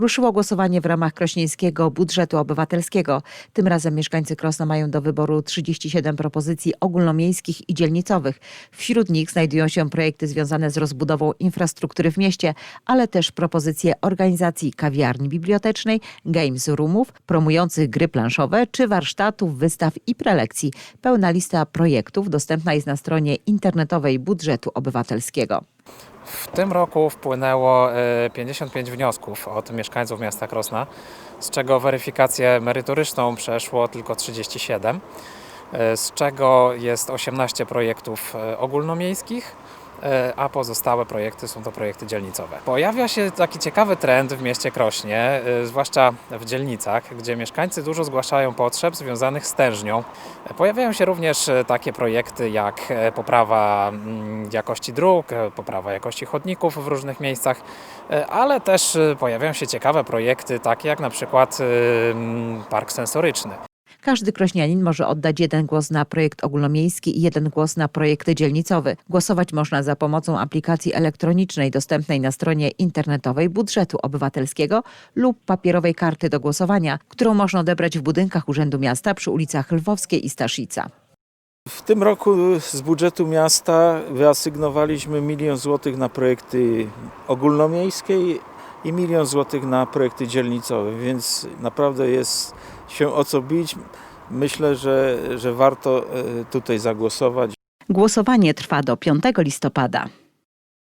Ruszyło głosowanie w ramach krośnieńskiego budżetu obywatelskiego. Tym razem mieszkańcy Krosna mają do wyboru 37 propozycji ogólnomiejskich i dzielnicowych. Wśród nich znajdują się projekty związane z rozbudową infrastruktury w mieście, ale też propozycje organizacji kawiarni bibliotecznej, games roomów, promujących gry planszowe czy warsztatów, wystaw i prelekcji. Pełna lista projektów dostępna jest na stronie internetowej budżetu obywatelskiego. W tym roku wpłynęło e, 55 wniosków od mieszkańców miasta Krosna, z czego weryfikację merytoryczną przeszło tylko 37, e, z czego jest 18 projektów e, ogólnomiejskich, e, a pozostałe projekty są to projekty dzielnicowe. Pojawia się taki ciekawy trend w mieście Krośnie, e, zwłaszcza w dzielnicach, gdzie mieszkańcy dużo zgłaszają potrzeb związanych z tężnią. E, Pojawiają się również e, takie projekty jak e, poprawa mm, jakości dróg, e, poprawa jakości chodników w różnych miejscach, e, ale też e, pojawiają się ciekawe projekty takie jak na przykład e, park sensoryczny. Każdy krośnianin może oddać jeden głos na projekt ogólnomiejski i jeden głos na projekt dzielnicowy. Głosować można za pomocą aplikacji elektronicznej dostępnej na stronie internetowej budżetu obywatelskiego lub papierowej karty do głosowania, którą można odebrać w budynkach Urzędu Miasta przy ulicach Lwowskiej i Staszica. W tym roku z budżetu miasta wyasygnowaliśmy milion złotych na projekty ogólnomiejskie i milion złotych na projekty dzielnicowe, więc naprawdę jest się o co bić. Myślę, że, że warto e, tutaj zagłosować. Głosowanie trwa do 5 listopada.